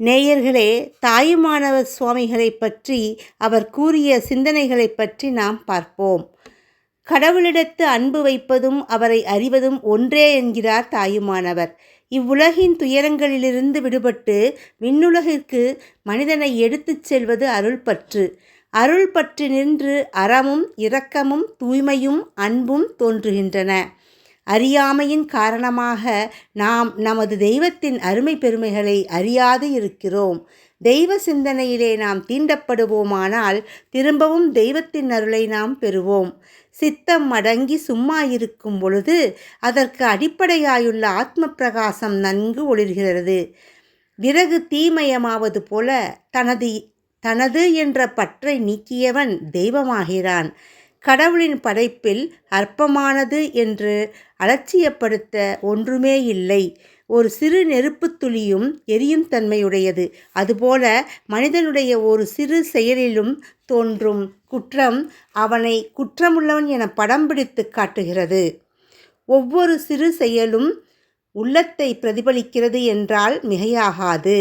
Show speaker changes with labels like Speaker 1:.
Speaker 1: நேயர்களே தாயுமானவர் சுவாமிகளை பற்றி அவர் கூறிய சிந்தனைகளை பற்றி நாம் பார்ப்போம். கடவுளிடத்து அன்பு வைப்பதும் அவரை அறிவதும் ஒன்றே என்கிறார் தாயுமானவர். இவ்வுலகின் துயரங்களிலிருந்து விடுபட்டு விண்ணுலகிற்கு மனிதனை எடுத்துச் செல்வது அருள்பற்று அருள் பற்றி நின்று அறமும் இரக்கமும் தூய்மையும் அன்பும் தோன்றுகின்றன. அறியாமையின் காரணமாக நாம் நமது தெய்வத்தின் அருமை பெருமைகளை அறியாது இருக்கிறோம். தெய்வ சிந்தனையிலே நாம் தீண்டப்படுவோமானால் திரும்பவும் தெய்வத்தின் அருளை நாம் பெறுவோம். சித்தம் அடங்கி சும்மா இருக்கும் பொழுது அதற்கு அடிப்படையாயுள்ள ஆத்ம பிரகாசம் நன்கு ஒளிர்கிறது. விறகு தீமயமாவது போல தனது தனது என்ற பற்றை நீக்கியவன் தெய்வமாகிறான். கடவுளின் படைப்பில் அற்பமானது என்று அலட்சியப்படுத்த ஒன்றுமே இல்லை. ஒரு சிறு நெருப்பு துளியும் எரியும் தன்மையுடையது. அதுபோல மனிதனுடைய ஒரு சிறு செயலிலும் தோன்றும் குற்றம் அவனை குற்றமுள்ளவன் என படம் பிடித்து காட்டுகிறது. ஒவ்வொரு சிறு செயலும் உள்ளத்தை பிரதிபலிக்கிறது என்றால் மிகையாகாது.